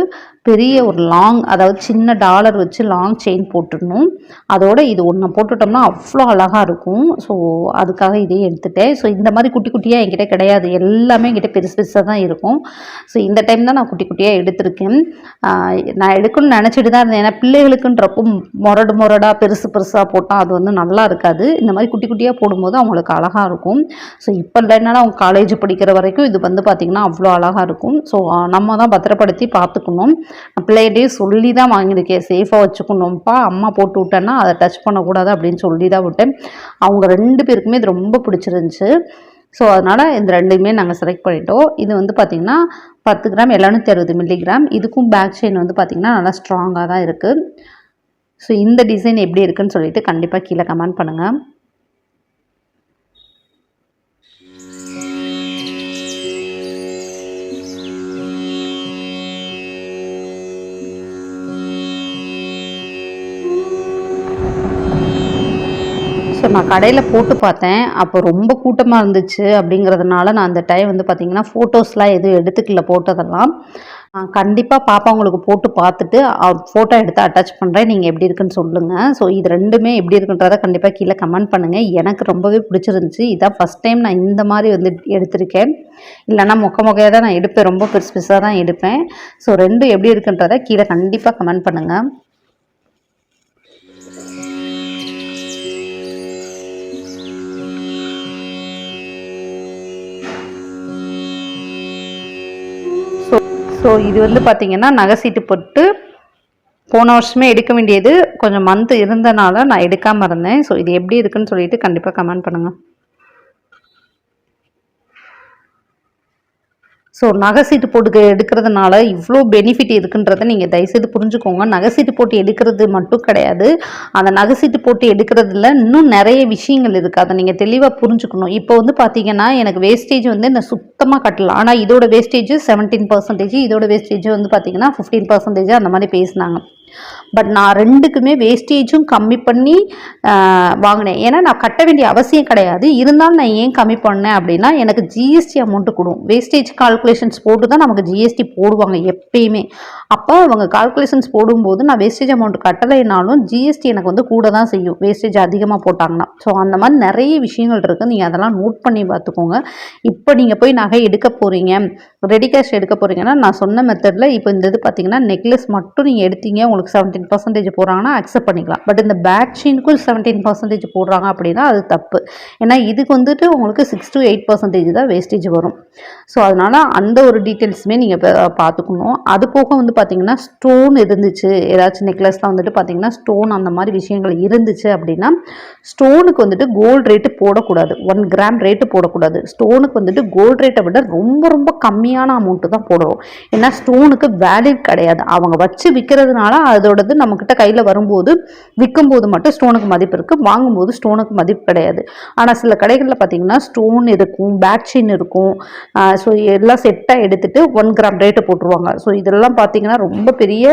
பெரிய ஒரு லாங் அதாவது சின்ன டாலர் வச்சு லாங் செயின் போட்டுடணும். அதோட இது ஒன்று போட்டுட்டோம்னா அவ்வளோ அழகாக இருக்கும். ஸோ அதுக்காக இதே எடுத்துட்டேன். ஸோ இந்த மாதிரி குட்டி குட்டியாக என்கிட்ட கிடையாது. எல்லாமே என்கிட்ட பெருசு பெருசாக தான் இருக்கும். ஸோ இந்த டைம் தான் நான் குட்டி குட்டியாக எடுத்திருக்கேன். நான் எடுக்கணும்னு நினச்சிட்டு தான் இருந்தேன். ஏன்னா பிள்ளைகளுக்குன்றப்போ மொரடு மொரடாக பெருசு பெருசாக போட்டால் அது வந்து நல்லா இருக்காது. இந்த மாதிரி குட்டி குட்டியாக போடும்போது அவங்களுக்கு அழகாக இருக்கும். ஸோ இப்போ இல்லைனாலும் அவங்க காலேஜ் படிக்கிற வரைக்கும் இது வந்து பார்த்திங்கன்னா அவ்வளோ அழகாக இருக்கும். ஸோ நம்ம தான் பத்திரப்படுத்தி பார்த்துக்கணும். பிள்ளைகிட்டையும் சொல்லி தான் வாங்கியிருக்கேன் சேஃபாக வச்சுக்கணும்ப்பா. அம்மா போட்டு விட்டேன்னா அதை டச் பண்ணக்கூடாது அப்படின்னு சொல்லி தான் விட்டேன். அவங்க ரெண்டு பேருக்குமே இது ரொம்ப பிடிச்சிருந்துச்சு. ஸோ அதனால் இந்த ரெண்டுமே நாங்கள் செலக்ட் பண்ணிட்டோம். இது வந்து பார்த்திங்கன்னா பத்து கிராம் எழுநூற்றி அறுபது மில்லிகிராம் இதுக்கும் பேக் செயின் வந்து பார்த்திங்கன்னா நல்லா ஸ்ட்ராங்காக தான் இருக்குது ஸோ இந்த டிசைன் எப்படி இருக்குன்னு சொல்லிட்டு கண்டிப்பாக கீழே கமெண்ட் பண்ணுங்கள் நான் கடையில் போட்டு பார்த்தேன். அப்போ ரொம்ப கூட்டமாக இருந்துச்சு அப்படிங்கிறதுனால நான் அந்த டைம் வந்து பார்த்திங்கன்னா ஃபோட்டோஸ்லாம் எதுவும் எடுத்துக்கல போட்டதெல்லாம். கண்டிப்பாக பாப்பா உங்களுக்கு போட்டு பார்த்துட்டு ஃபோட்டோ எடுத்து அட்டாச் பண்ணுறேன் நீங்கள் எப்படி இருக்குன்னு சொல்லுங்கள் ஸோ இது ரெண்டுமே எப்படி இருக்குன்றதை கண்டிப்பாக கீழே கமெண்ட் பண்ணுங்கள் எனக்கு ரொம்பவே பிடிச்சிருந்துச்சு. இதான் ஃபஸ்ட் டைம் நான் இந்த மாதிரி வந்து எடுத்திருக்கேன். இல்லைனா மொக்க மொக்கையாக தான் நான் எடுப்பேன். ரொம்ப பெருசு பெருசாக தான் எடுப்பேன். ஸோ ரெண்டும் எப்படி இருக்குன்றதை கீழே கண்டிப்பாக கமெண்ட் பண்ணுங்கள் ஸோ இது வந்து பார்த்திங்கன்னா நகை சீட்டு போட்டு போன வருஷமே எடுக்க வேண்டியது கொஞ்சம் மந்த் இருந்தனால நான் எடுக்காமல் இருந்தேன். ஸோ இது எப்படி இருக்குன்னு சொல்லிட்டு கண்டிப்பாக கமெண்ட் பண்ணுங்கள் ஸோ நகை சீட்டு போட்டு எடுக்கிறதுனால இவ்வளோ பெனிஃபிட் இருக்குன்றத நீங்கள் தயவுசெய்து புரிஞ்சுக்கோங்க. நகை சீட்டு போட்டு எடுக்கிறது மட்டும் கிடையாது. அந்த நகை சீட்டு போட்டு எடுக்கிறதுல இன்னும் நிறைய விஷயங்கள் இருக்குது அதை நீங்கள் தெளிவாக புரிஞ்சுக்கணும். இப்போ வந்து பார்த்தீங்கன்னா எனக்கு வேஸ்டேஜ் வந்து நான் சுத்தமாக கட்டலாம் ஆனால் இதோட வேஸ்டேஜ் செவன்டீன் பர்சன்டேஜ் இதோட வேஸ்டேஜ் வந்து பார்த்தீங்கன்னா ஃபிஃப்டீன் பர்சன்டேஜ் அந்த மாதிரி பேசினாங்க. பட் நான் ரெண்டுக்குமே வேஸ்டேஜும் கம்மி பண்ணி வாங்கினேன். ஏன்னா நான் கட்ட வேண்டிய அவசியம் கிடையாது. இருந்தாலும் நான் ஏன் கம்மி பண்ணேன் அப்படின்னா எனக்கு ஜிஎஸ்டி அமௌண்ட்டு கொடுக்கும் வேஸ்டேஜ் கால்குலேஷன்ஸ் போட்டு தான் நமக்கு ஜிஎஸ்டி போடுவாங்க எப்பயுமே. அப்போ அவங்க கால்குலேஷன்ஸ் போடும்போது நான் வேஸ்டேஜ் அமௌண்ட் கட்டலைனாலும் ஜிஎஸ்டி எனக்கு வந்து கூட தான் செய்யும். வேஸ்டேஜ் அதிகமாக போட்டாங்கன்னா. ஸோ அந்த மாதிரி நிறைய விஷயங்கள் இருக்குது நீங்கள் அதெல்லாம் நோட் பண்ணி பார்த்துக்கோங்க. இப்போ நீங்கள் போய் நகை எடுக்க போகிறீங்க ரெடி கேஷ் எடுக்க போகிறீங்கன்னா நான் சொன்ன மெத்தடில் இப்போ இந்த இது பார்த்தீங்கன்னா நெக்லஸ் மட்டும் நீங்கள் எடுத்தீங்க. உங்களுக்கு செவன்டீன் பர்சன்டேஜ் போடுறாங்கன்னா அக்செப்ட் பண்ணிக்கலாம். பட் இந்த பேக் செயினுக்கும் செவன்டீன் பர்சன்டேஜ் போடுறாங்க அப்படின்னா அது தப்பு. ஏன்னா இதுக்கு வந்துட்டு உங்களுக்கு சிக்ஸ் டு எயிட் பர்சன்டேஜ் தான் வேஸ்டேஜ் வரும். ஸோ அதனால் அந்த ஒரு டீட்டெயில்ஸுமே நீங்கள் பார்த்துக்கணும். அது போக வந்து பார்த்தீங்கன்னா ஸ்டோன் இருந்துச்சு. ஏதாச்சும் நெக்லஸ்லாம் வந்துட்டு பார்த்தீங்கன்னா ஸ்டோன் அந்த மாதிரி விஷயங்கள் இருந்துச்சு அப்படின்னா ஸ்டோனுக்கு வந்துட்டு கோல்டு ரேட்டு போடக்கூடாது. ஒன் கிராம் ரேட்டு போடக்கூடாது. ஸ்டோனுக்கு வந்துட்டு கோல்டு ரேட்டை விட ரொம்ப ரொம்ப கம்மியான அமௌண்ட்டு தான் போடுறோம் ஏன்னா ஸ்டோனுக்கு வேல்யூ கிடையாது. அவங்க வச்சு விற்கிறதுனால அதோடது நம்மக்கிட்ட கையில் வரும்போது விற்கும்போது மட்டும் ஸ்டோனுக்கு மதிப்பு இருக்குது வாங்கும்போது ஸ்டோனுக்கு மதிப்பு கிடையாது. ஆனால் சில கடைகளில் பார்த்தீங்கன்னா ஸ்டோன் இருக்கும் பேக் செயின் இருக்கும். ஸோ எல்லாம் செட்டாக எடுத்துகிட்டு ஒன் கிராம் ரேட்டு போட்டுருவாங்க. ஸோ இதெல்லாம் பார்த்தீங்கன்னா ரொம்ப பெரிய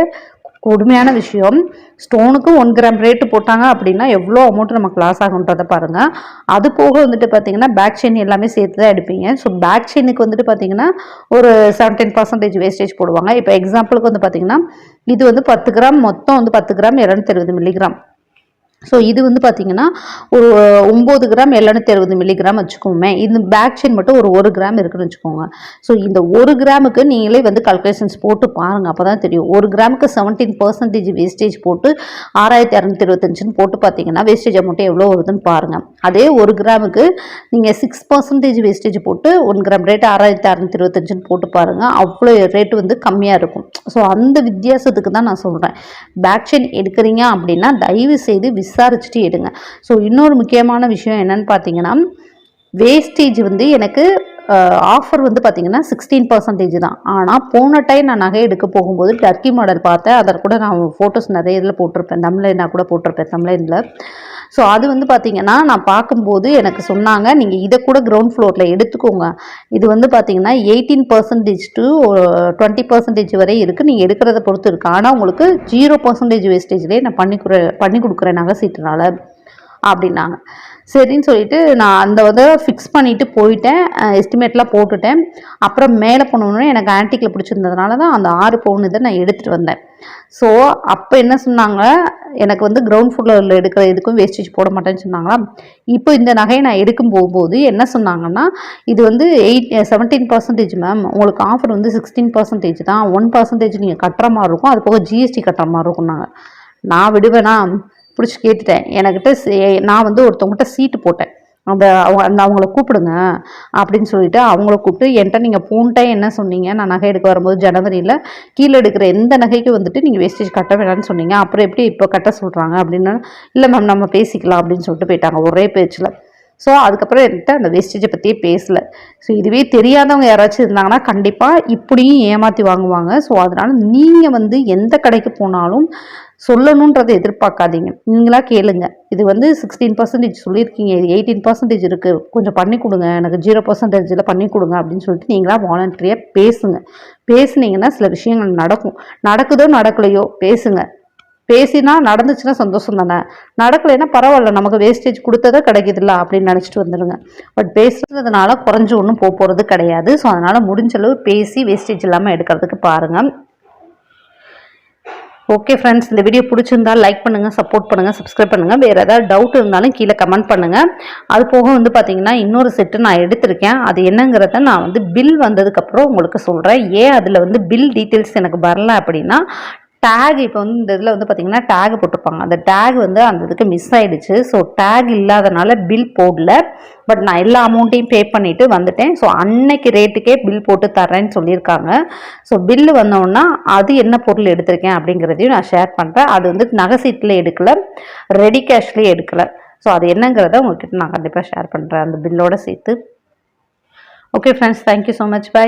கொடுமையான விஷயம். ஸ்டோனுக்கும் ஒன் கிராம் ரேட்டு போட்டாங்க அப்படின்னா எவ்வளோ அமௌண்ட் நமக்கு லாஸ் ஆகுன்றதை பாருங்கள் அது போக வந்துட்டு பார்த்தீங்கன்னா பேக் செயின் எல்லாமே சேர்த்து தான் எடுப்பீங்க. ஸோ பேக் செயினுக்கு வந்துட்டு பார்த்தீங்கன்னா ஒரு செவன்டீன் பர்சன்டேஜ் வேஸ்டேஜ் போடுவாங்க. இப்போ எக்ஸாம்பிளுக்கு வந்து பார்த்தீங்கன்னா இது வந்து பத்து கிராம் மொத்தம் வந்து பத்து கிராம் இரநூத்தி இருபது மில்லிகிராம் ஸோ இது வந்து பார்த்தீங்கன்னா ஒரு ஒம்பது கிராம் எழுநூத்தி அறுபது மில்லிகிராம் வச்சுக்கோமே இந்த பேக் செயின் மட்டும் ஒரு ஒரு கிராம் இருக்குன்னு வச்சுக்கோங்க. ஸோ இந்த ஒரு கிராமுக்கு நீங்களே வந்து கல்குலேஷன்ஸ் போட்டு பாருங்கள் அப்போ தான் தெரியும். ஒரு கிராமுக்கு செவன்டீன் பர்சன்டேஜ் வேஸ்டேஜ் போட்டு ஆறாயிரத்தி இரநூத்தி இருபத்தஞ்சுன்னு போட்டு பார்த்தீங்கன்னா வேஸ்டேஜ் அமௌண்ட் எவ்வளோ வருதுன்னு பாருங்கள் அதே ஒரு கிராமுக்கு நீங்கள் சிக்ஸ் பர்சன்டேஜ் வேஸ்டேஜ் போட்டு ஒன் கிராம் ரேட் ஆறாயிரத்தி அறநூத்தி இருபத்தஞ்சுன்னு போட்டு பாருங்கள் அவ்வளோ ரேட்டு வந்து கம்மியாக இருக்கும். ஸோ அந்த வித்தியாசத்துக்கு தான் நான் சொல்கிறேன் பேக் செயின் எடுக்கிறீங்க அப்படின்னா தயவு செய்து விஸ் விசாரிச்சுட்டு எடுங்க. ஸோ இன்னொரு முக்கியமான விஷயம் என்னன்னு பார்த்தீங்கன்னா வேஸ்டேஜ் வந்து எனக்கு ஆஃபர் வந்து பார்த்தீங்கன்னா சிக்ஸ்டீன் பர்சன்டேஜ் தான். ஆனால் போன டைம் நான் நகை எடுக்க போகும்போது டர்க்கி மாடல் பார்த்தேன். அதில் கூட நான் ஃபோட்டோஸ் நிறைய இதில் போட்டிருப்பேன். தமிழ்லைனா கூட போட்டிருப்பேன் தமிழ்லைனில் ஸோ அது வந்து பார்த்தீங்கன்னா நான் பார்க்கும்போது எனக்கு சொன்னாங்க நீங்கள் இதை கூட கிரவுண்ட் ஃப்ளோரில் எடுத்துக்கோங்க. இது வந்து பார்த்தீங்கன்னா eighteen percentage to twenty percentage வரை இருக்குது நீங்கள் எடுக்கிறத பொறுத்து இருக்குது ஆனால் உங்களுக்கு ஜீரோ பர்சன்டேஜ் வேஸ்டேஜ்லேயே நான் பண்ணி கொடு பண்ணி கொடுக்குறேன் நகை சீட்டுனால. அப்படின்னாங்க. சரின்னு சொல்லிட்டு நான் அந்த வந்து ஃபிக்ஸ் பண்ணிவிட்டு போயிட்டேன். எஸ்டிமேட்லாம் போட்டுட்டேன். அப்புறம் மேலே போனோடனே எனக்கு ஆன்டிக்கில் பிடிச்சிருந்ததுனால தான் அந்த ஆறு பவுன் இதை நான் எடுத்துகிட்டு வந்தேன். ஸோ அப்போ என்ன சொன்னாங்க? எனக்கு வந்து கிரவுண்ட் ஃப்ளோரில் எடுக்கிற இதுக்கும் வேஸ்டேஜ் போட மாட்டேன்னு சொன்னாங்களா? இப்போ இந்த நகையை நான் எடுக்கும் போகும்போது என்ன சொன்னாங்கன்னா இது வந்து எயிட் செவன்டீன் பர்சன்டேஜ் மேம் உங்களுக்கு ஆஃபர் வந்து சிக்ஸ்டீன் பர்சன்டேஜ் தான். ஒன் பர்சன்டேஜ் நீங்கள் கட்டுற மாதிரி இருக்கும். அது போக ஜிஎஸ்டி கட்டுற மாதிரி இருக்கும்னாங்க. நான் விடுவேனா? பிடிச்சி கேட்டுட்டேன். எனக்கிட்ட சே- நான் வந்து ஒருத்தவங்ககிட்ட சீட்டு போட்டேன். அந்த அவங்க அந்த அவங்கள கூப்பிடுங்க அப்படின்னு சொல்லிட்டு அவங்கள கூப்பிட்டு என்கிட்ட நீங்கள் போன என்ன சொன்னீங்க? நான் நகை எடுக்க வரும்போது ஜனவரியில் கீழே எடுக்கிற எந்த நகைக்கு வந்துட்டு நீங்கள் வேஸ்டேஜ் கட்ட வேணாம்னு சொன்னீங்க. அப்புறம் எப்படி இப்போ கட்ட சொல்கிறாங்க அப்படின்னு. இல்லை மேம் நம்ம பேசிக்கலாம் அப்படின்னு சொல்லிட்டு போயிட்டாங்க. ஒரே பேச்சில். ஸோ அதுக்கப்புறம் என்கிட்ட அந்த வேஸ்டேஜை பற்றியே பேசலை. ஸோ இதுவே தெரியாதவங்க யாராச்சும் இருந்தாங்கன்னா கண்டிப்பாக இப்படியும் ஏமாற்றி வாங்குவாங்க. ஸோ அதனால் நீங்கள் வந்து எந்த கடைக்கு போனாலும் சொல்லணுன்றதை எதிர்பார்க்காதீங்க. நீங்களா கேளுங்க. இது வந்து சிக்ஸ்டீன் பர்சன்டேஜ் சொல்லியிருக்கீங்க. இது எயிட்டீன் பர்சன்டேஜ் இருக்குது கொஞ்சம் பண்ணி கொடுங்க. எனக்கு ஜீரோ பர்சன்டேஜில் பண்ணி கொடுங்க அப்படின்னு சொல்லிட்டு நீங்களாக வாலண்டரியாக பேசுங்க. பேசுனீங்கன்னா சில விஷயங்கள் நடக்கும். நடக்குதோ நடக்கலையோ பேசுங்க. பேசினா நடந்துச்சுன்னா சந்தோஷம் தானே. நடக்கலைன்னா பரவாயில்ல நமக்கு வேஸ்டேஜ் கொடுத்ததே கிடைக்குதுல்ல அப்படின்னு நினச்சிட்டு வந்துடுங்க பட் பேசுறதுனால குறைஞ்சு ஒன்றும் போக போகிறது கிடையாது. ஸோ அதனால் முடிஞ்ச அளவு பேசி வேஸ்டேஜ் இல்லாமல் எடுக்கிறதுக்கு பாருங்கள் ஓகே ஃப்ரெண்ட்ஸ் இந்த வீடியோ பிடிச்சிருந்தா லைக் பண்ணுங்கள் சப்போர்ட் பண்ணுங்கள் சப்ஸ்கிரைப் பண்ணுங்கள் வேறு ஏதாவது டவுட் இருந்தாலும் கீழே கமெண்ட் பண்ணுங்கள் அது போக வந்து பார்த்தீங்கன்னா இன்னொரு செட்டு நான் எடுத்திருக்கேன். அது என்னங்கிறத நான் வந்து பில் வந்ததுக்கப்புறம் உங்களுக்கு சொல்கிறேன் ஏன் அதில் வந்து பில் டீட்டெயில்ஸ் எனக்கு வரல அப்படின்னா டேக் இப்போ வந்து இந்த இதில் வந்து பார்த்தீங்கன்னா டேக் போட்டிருப்பாங்க. அந்த டேக் வந்து அந்த இதுக்கு மிஸ் ஆகிடுச்சு ஸோ டேக் இல்லாதனால பில் போடல. பட் நான் எல்லா அமௌண்ட்டையும் பே பண்ணிவிட்டு வந்துட்டேன். ஸோ அன்னைக்கு ரேட்டுக்கே பில் போட்டு தர்றேன்னு சொல்லியிருக்காங்க. ஸோ பில்லு வந்தோன்னா அது என்ன பொருள் எடுத்திருக்கேன் அப்படிங்கிறதையும் நான் ஷேர் பண்ணுறேன் அது வந்து நகை சீட்டில் எடுக்கல. ரெடி கேஷ்லேயே எடுக்கலை. ஸோ அது என்னங்கிறத உங்ககிட்ட நான் கண்டிப்பாக ஷேர் பண்ணுறேன் அந்த பில்லோட சேர்த்து. Okay friends thank you so much bye